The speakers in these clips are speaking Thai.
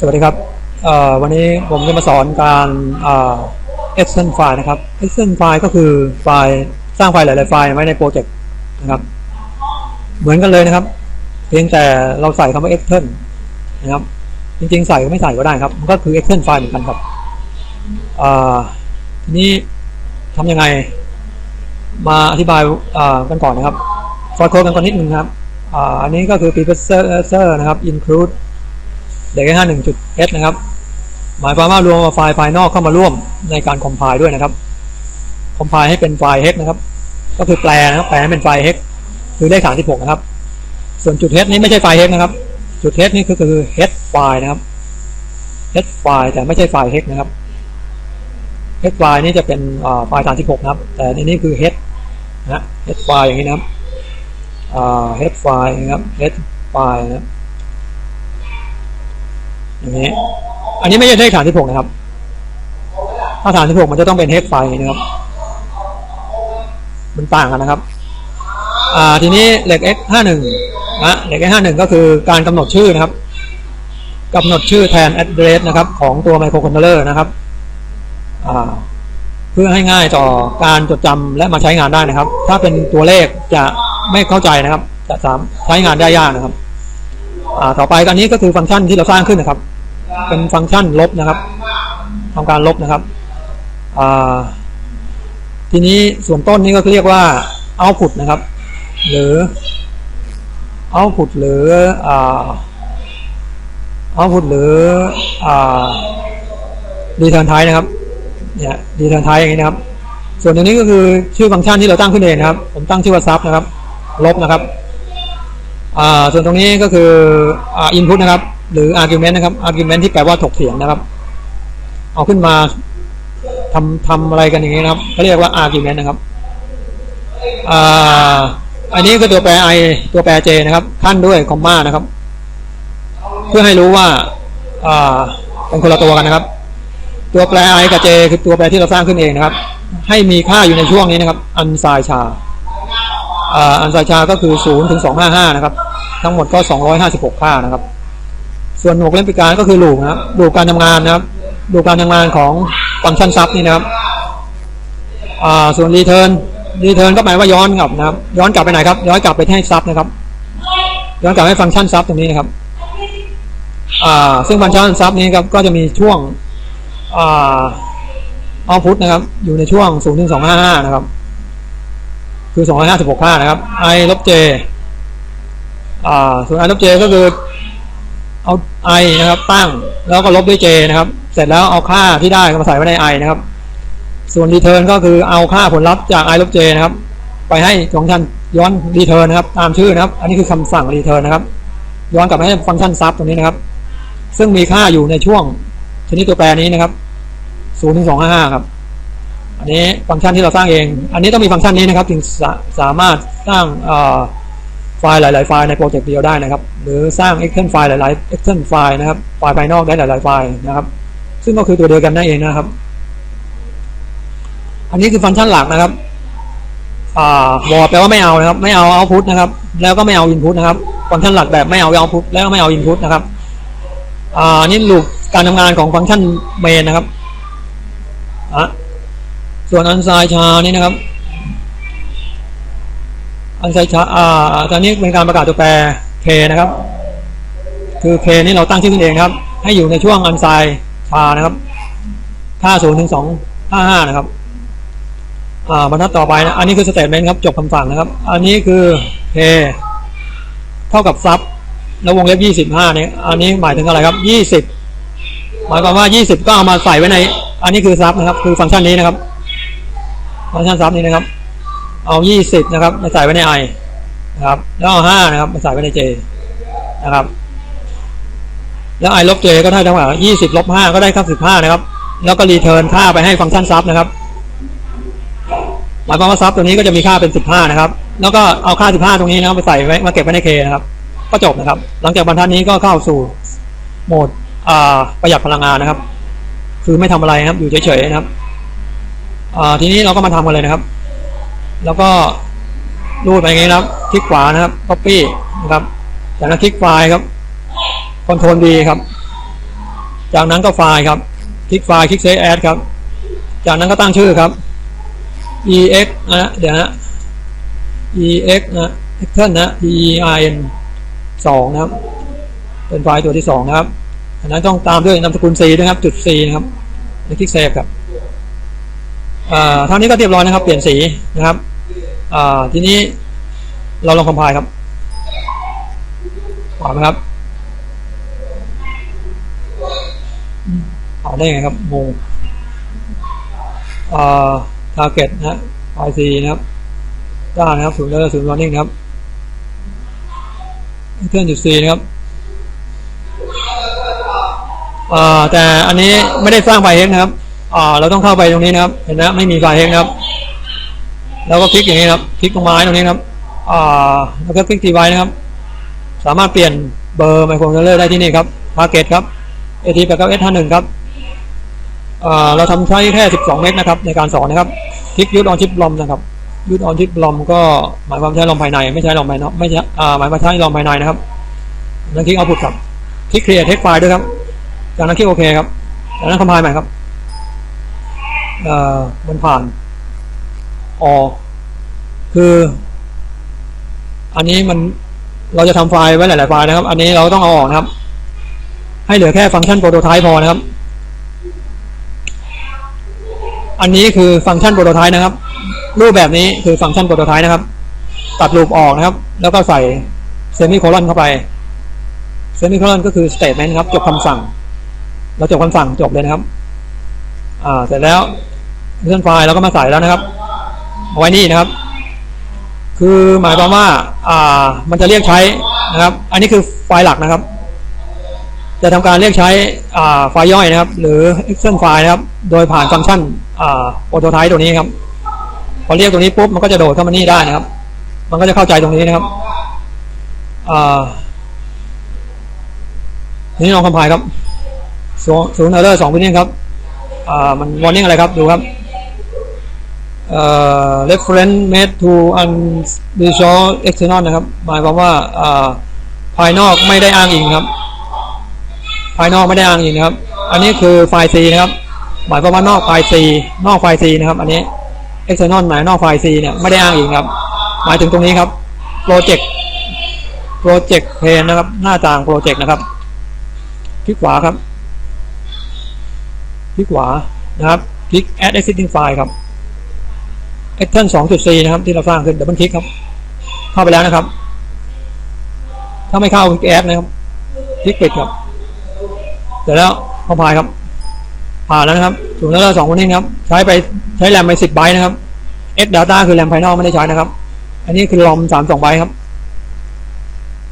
สวัสดีครับวันนี้ผมจะมาสอนการเอ่อ extend ไฟล์นะครับ extend ไฟล์ก็คือไฟล์สร้างไฟล์หลาย ๆ ไฟล์ไว้ในโปรเจกต์นะครับ เหมือนกันเลยนะครับ เพียงแต่เราใส่คำว่า extend นะครับ จริง ๆ ใส่ก็ไม่ใส่ก็ได้ครับ มันก็คือ extend ไฟล์เหมือนกันครับทีนี้ทำยังไง มาอธิบายกันก่อนนะครับฟอยโคกันก่อนนิดนึงครับอ,อันนี้ก็คือ precursor นะครับ include เด็กห้าหนึ่งจุดเอนะครับ หมายความว่ารวมเอาไฟล์ภายนอกเข้ามาร่วมในการคอมไพล์ด้วยนะครับ คอมไพล์ให้เป็นไฟล์ hex นะครับ ก็คือแปลนะครับ แปลให้เป็นไฟล์ hex คือเลข36นะครับ ส่วนจุด hex นี้ไม่ใช่ไฟล์ hex นะครับ จุด hex นี่ก็คือ hex ไฟล์นะครับ hex ไฟล์แต่ไม่ใช่ไฟล์ hex นะครับ hex ไฟล์นี่จะเป็นอ่าไฟล์36นะครับ แต่ในนี้คือ hex นะ hex ไฟล์อย่างนี้นะครับ hex ไฟล์นะครับ hex ไฟล์นะครับ อย่างนี้ อันนี้ไม่ใช่เลขฐานที่หกนะครับ ถ้าฐานที่หกมันจะต้องเป็นเฮกไฟนะครับ มันต่างกันนะครับ อ่า ทีนี้เหล็ก x ห้าหนึ่งนะเหล็ก x ห้าหนึ่งก็คือการกำหนดชื่อนะครับกำหนดชื่อแทน address นะครับ ของตัว microcontroller นะครับ อ่าเพื่อให้ง่ายต่อการจดจำและมาใช้งานได้นะครับ ถ้าเป็นตัวเลขจะไม่เข้าใจนะครับ จะสามใช้งานได้ยากนะครับ ต่อไปอันนี้ก็คือฟังก์ชันที่เราสร้างขึ้นนะครับ เป็นฟังก์ชันลบนะครับทำการลบนะครับทีนี้ส่วนต้นนี้ก็เรียกว่า output นะครับ หรือ output หรืออ่า output หรือ return type นะครับเนี่ย return type อย่างนี้นะครับ ส่วนตรงนี้ก็คือชื่อฟังก์ชันที่เราตั้งขึ้นเองนะครับ ผมตั้งชื่อว่า sub นะครับ ลบนะครับ ส่วนตรงนี้ก็คืออ่า input นะครับ หรือ argument นะครับ argument ที่แปลว่าถกเถียงนะครับ เอาขึ้นมาทำทำอะไรกันอย่างนี้นะครับเขาเรียกว่า argument นะครับอ่าอันนี้ก็ตัวแปร i ตัวแปร j นะครับขั้นด้วยคอมมานะครับ เพื่อให้รู้ว่าอ่าเป็นคนละตัวกันนะครับ ตัวแปร i กับ j คือตัวแปรที่เราสร้างขึ้นเองนะครับ ให้มีค่าอยู่ในช่วงนี้นะครับ อันไซชา อันไซชาก็คือ0ถึง255นะครับ ทั้งหมดก็ 256 ค่านะครับ ส่วนหมวกเล่นปิการก็คือลูกนะครับลูกการทำงานนะครับลูกการทำงานของฟังก์ชันซับนี่นะครับอ่าส่วนรีเทิร์นรีเทิร์นก็หมายว่าย้อนกลับนะครับ ย้อนกลับไปไหนครับ ย้อนกลับไปให้ซับนะครับ ย้อนกลับให้ฟังก์ชันซับตรงนี้นะครับอ่าซึ่งฟังก์ชันซับนี้ครับก็จะมีช่วงอ่าเอาพุทนะครับ อยู่ในช่วง0ถึง255นะครับ คือ 256 ค่านะครับ i ลบ j อ่าส่วน i ลบ j ก็คือเอา i นะครับ ตั้งแล้วก็ลบด้วย j นะครับ เสร็จแล้วเอาค่าที่ได้มาใส่ไว้ใน i นะครับ ส่วน return ก็คือเอาค่าผลลัพธ์จาก i ลบ j นะครับ ไปให้ฟังก์ชันย้อน return นะครับ ตามชื่อนะครับ อันนี้คือคำสั่ง return นะครับ ย้อนกลับไปให้ฟังก์ชัน sub ตรงนี้นะครับ ซึ่งมีค่าอยู่ในช่วงชนิดตัวแปรนี้นะครับ0ถึง255 ครับ อันนี้ฟังก์ชันที่เราสร้างเอง อันนี้ต้องมีฟังก์ชันนี้นะครับ ถึงสาสามารถสร้างไฟล์หลาย ๆ ไฟล์ในโปรเจกต์เดียวได้นะครับ หรือสร้าง Excel ไฟล์หลายๆ Excel ไฟล์นะครับ ไฟล์ภายนอกได้หลาย ๆ ไฟล์นะครับ ซึ่งก็คือตัวเดียวกันนั่นเองนะครับ อันนี้คือฟังก์ชันหลักนะครับวอแปลว่าไม่เอานะครับ ไม่เอาเอาพุทนะครับ แล้วก็ไม่เอาอินพุตนะครับฟังก์ชันหลักแบบไม่เอาเอาพุทแล้วก็ไม่เอาอินพุตนะครับอ่านี่ลูกการทำงานของฟังก์ชันเมนนะครับอะ ส่วนอันไซชานี่นะครับ อันไซชาอ่าตอนนี้เป็นการประกาศตัวแปร k นะครับ คือ k นี่เราตั้งชื่อขึ้นเองครับ ให้อยู่ในช่วงอันไซชานะครับค่า0ถึง255นะครับอ่าบรรทัดต่อไปนะ อันนี้คือสเตทเมนต์ครับ จบคำสั่งนะครับ อันนี้คือ k เท่ากับซับแล้ววงเล็บ25เนี่ยอันนี้หมายถึงอะไรครับ20หมายความว่า20ก็เอามาใส่ไว้ใน อันนี้คือซับนะครับ คือฟังก์ชันนี้นะครับ ฟังก์ชันซับนี้นะครับ เอา 20 นะครับมาใส่ไว้ใน i นะครับ แล้วเอา 5 นะครับมาใส่ไว้ใน j นะครับ แล้ว i ลบ j ก็ได้ทั้งหมด20 ลบ 5 ก็ได้ครับ15 นะครับ แล้วก็รีเทิร์นค่าไปให้ฟังก์ชันซับนะครับหมายความว่าซับตัวนี้ก็จะมีค่าเป็น 15 นะครับ แล้วก็เอาค่า 15 ตรงนี้นะครับไปใส่ไว้มาเก็บไว้ใน k นะครับ ก็จบนะครับ หลังจากบรรทัดนี้ก็เข้าสู่โหมดประหยัดพลังงานนะครับ คือไม่ทำอะไรนะครับ อยู่เฉยๆนะครับ ทีนี้เราก็มาทำกันเลยนะครับ แล้วก็รูดไปอย่างนี้นะครับ คลิกขวานะครับ copy นะครับ จากนั้นคลิกไฟล์ครับ Ctrl D ครับ จากนั้นก็ไฟล์ครับ คลิกไฟล์ คลิกเซฟแอดครับ จากนั้นก็ตั้งชื่อครับ ex นะเดี๋ยวนะ ex นะ extern นะ ein สองนะครับ เป็นไฟล์ตัวที่สองนะครับอันนั้นต้องตามด้วยนามสกุล c ด้วยครับ จุด c นะครับ คลิกเซฟครับ เท่านี้ก็เรียบร้อยนะครับ เปลี่ยนสีนะครับทีนี้เราลองคอมไพล์ครับออกไหมครับออกได้ไงครับงงอ่า target นะฮะไฟล์ c นะครับด้านนะครับศูนย์เลอร์ศูนย์วอร์นิ่งนะครับเครื่องจุด c นะครับแต่อันนี้ไม่ได้สร้างไฟล์เฮกนะครับ อ่า เราต้องเข้าไปตรงนี้นะครับ เห็นนะไม่มีไฟเฮกนะครับ แล้วก็คลิกอย่างนี้ครับ คลิกตรงไม้ตรงนี้ครับ อ่า แล้วก็คลิกทีไว้นะครับ สามารถเปลี่ยนเบอร์ไมโครคอนโทรลเลอร์ได้ที่นี่ครับ target ครับ AT 8 9 S 5 1ครับอ่าเราทำใช้แค่ 12 เมกนะครับ ในการสอนนะครับคลิกยูดออนชิปลอมนะครับยูดออนชิปลอมก็หมายความใช้ลอมภายใน ไม่ใช่ลอมภายนอกไม่ใช่อ่าหมายความใช้ลอมภายในนะครับแล้วคลิกเอาพุทครับคลิก create text file ด้วยครับ จากนั้นคลิกโอเคครับจากนั้นคอมไพล์ใหม่ครับ มันผ่านออกคือ อันนี้มันเราจะทำไฟล์ไว้หลาย ๆ ไฟล์นะครับ อันนี้เราต้องเอาออกนะครับ ให้เหลือแค่ฟังก์ชันโปรโตไทป์พอนะครับ อันนี้คือฟังก์ชันโปรโตไทป์นะครับ รูปแบบนี้คือฟังก์ชันโปรโตไทป์นะครับ ตัดรูปออกนะครับ แล้วก็ใส่เซมิโคลอนเข้าไปเซมิโคลอนก็คือ statement ครับ จบคำสั่ง เราจบคำสั่งจบเลยนะครับ อ่า เสร็จแล้ว เลื่อนไฟล์เราก็มาใส่แล้วนะครับเอาไว้นี่นะครับ คือหมายความว่า อ่า มันจะเรียกใช้นะครับ อันนี้คือไฟล์หลักนะครับ จะทำการเรียกใช้อ่าไฟล์ย่อยนะครับ หรือ Excel ไฟล์นะครับ โดยผ่านฟังก์ชันอ่าโปรโตไทป์ตัวนี้ครับ พอเรียกตัวนี้ปุ๊บมันก็จะโดดเข้ามานี่ได้นะครับ มันก็จะเข้าใจตรงนี้นะครับอ่าทีนี้ลองคอมไพล์ครับศูนย์เออร์สองพินครับ อ่า มันวอร์นิ่งอะไรครับ ดูครับ เอ่อ reference made to unusual external นะครับ หมายความว่าอ่าภายนอกไม่ได้อ้างอิงครับ ภายนอกไม่ได้อ้างอิงนะครับ อันนี้คือไฟล์ C นะครับ หมายความว่านอกไฟล์ C นอกไฟล์ C นะครับ อันนี้ external หมายนอกไฟล์ C เนี่ยไม่ได้อ้างอิงครับ หมายถึงตรงนี้ครับ project project pane นะครับ หน้าต่าง project นะครับคลิกขวาครับ คลิกขวานะครับ คลิก add existing file ครับ action 2.4 นะครับที่เราสร้างขึ้นเดับเบิลคลิกครับ เข้าไปแล้วนะครับ ถ้าไม่เข้าคลิก add นะครับ คลิกปิดครับเสร็จแล้วคอพล์ครับ ผ่านแล้วนะครับถูกแล้วสองคนนี้ครับ ใช้ไปใช้แรมไป10ไบต์นะครับ X data คือแรมภายนอกไม่ได้ใช้นะครับ อันนี้คือลอม32ไบต์ครับ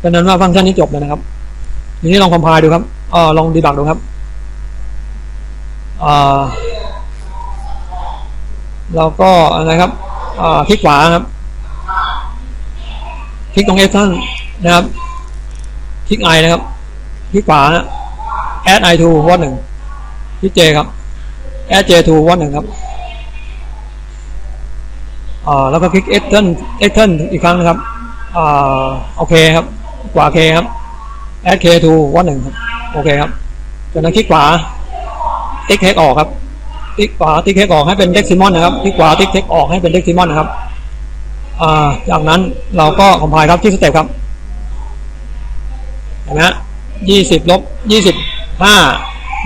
เป็นนั้นว่าฟังก์ชันนี้จบเลยนะครับทีนี้ลองคอมไพล์ดูครับอ่าลองดีบักดูครับอ่า เราก็อะไรครับคลิกขวาครับ คลิกตรงเอฟท่านนะครับ คลิกไอนะครับ คลิกขวา add i to วอดหนึ่งคลิกเจครับ add j to วอดหนึ่งครับแล้วก็คลิก e x t e r n e x t e r n อีกครั้งนะครับอ่าโอเคครับ ขวา k คครับ add k to วอดหนึ่งครับ โอเคครับจากนั้นคลิกขวาติ๊กเทคออกครับ ติ๊กขวาติ๊กเทคออกให้เป็นเด็กซิมอนนะครับติ๊กขวาติ๊กเทคออกให้เป็นเด็กซิมอนนะครับอ่าจากนั้นเราก็คอมไพล์ครับที่สเต็ปครับเห็นไหมฮะยี่สิบลบยี่สิบห้า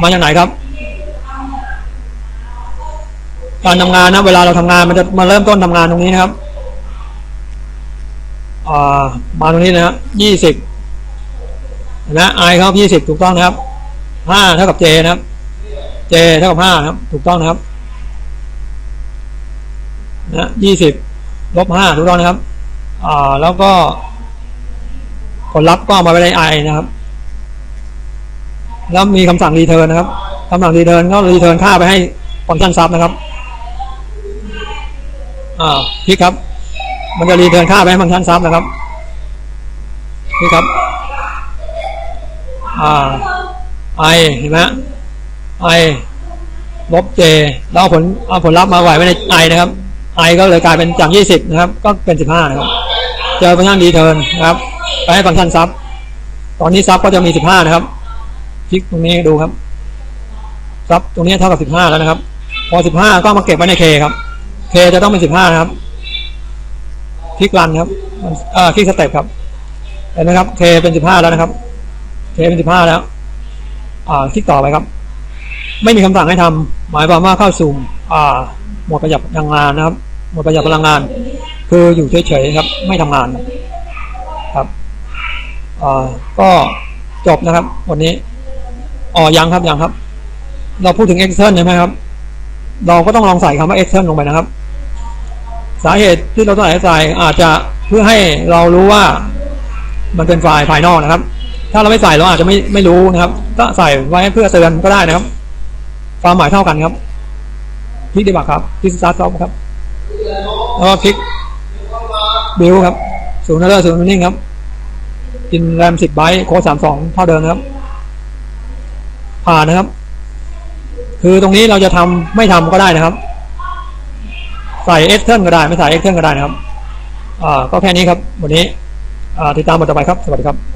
มาจากไหนครับ การทำงานนะเวลาเราทำงานมันจะมาเริ่มต้นทำงานตรงนี้นะครับมาตรงนี้นะฮะยี่สิบนะไอครับยี่สิบถูกต้องนะครับห้าเท่ากับเจนะครับ เจเท่ากับห้าครับ ถูกต้องนะครับนะยี่สิบลบห้าถูกต้องนะครับ อ่า แล้วก็ ผลลัพธ์ก็เอามาไว้ใน i นะครับ แล้วมีคำสั่ง return นะครับคำสั่ง return ก็ return ค่าไปให้ฟังก์ชันซับนะครับ อ่าคลิกครับ มันจะ return ค่าไปให้ฟังก์ชันซับนะครับคลิกครับ อ่า i เห็นไหม i ลบ j แล้วเอาผลเอาผลลัพธ์มาไหวไว้ใน i นะครับ i ก็เลยกลายเป็นจาก20นะครับ ก็เป็น15นะครับ เจอฟังก์ชัน return นะครับ ไปให้ฟังก์ชันซับตอนนี้ซับก็จะมี15นะครับ คลิกตรงนี้ดูครับซับตรงนี้เท่ากับสิบห้าแล้วนะครับ พอสิบห้าก็มาเก็บไว้ในเคครับเคจะต้องเป็นสิบห้านะครับ คลิกรันครับเอ่อคลิกสเต็ปครับเห็นไหมครับเคเป็นสิบห้าแล้วนะครับเคเป็นสิบห้าแล้ว อ่าคลิกต่อไปครับ ไม่มีคำสั่งให้ทำหมายความว่าเข้าสู่หมดประหยัดพลังงานนะครับ หมดประหยัดพลังงาน คืออยู่เฉยๆครับ ไม่ทำงานครับก็จบนะครับ วันนี้อ๋อยังครับยังครับ เราพูดถึง Excel ใช่ไหมครับ เราก็ต้องลองใส่คำว่า Excel ลงไปนะครับ สาเหตุที่เราต้องใส่อาจจะเพื่อให้เรารู้ว่ามันเป็นไฟล์ภายนอกนะครับ ถ้าเราไม่ใส่เราอาจจะไม่ไม่รู้นะครับ ก็ใส่ไว้เพื่อเตือนก็ได้นะครับ ความหมายเท่ากันครับคลิกดีกว่าครับคลิกสตาร์ทครับแล้วก็คลิกบิวครับศูนย์นัลเลอร์ศูนย์นิ่งครับกินแรมสิบไบต์โค้ดสามสองเท่าเดิมครับ ผ่านนะครับ คือตรงนี้เราจะทำไม่ทำก็ได้นะครับ ใส่เอ็กเทิลก็ได้ ไม่ใส่เอ็กเทิลก็ได้นะครับ อ่าก็แค่นี้ครับ วันนี้ อ่าติดตามบทต่อไปครับ สวัสดีครับ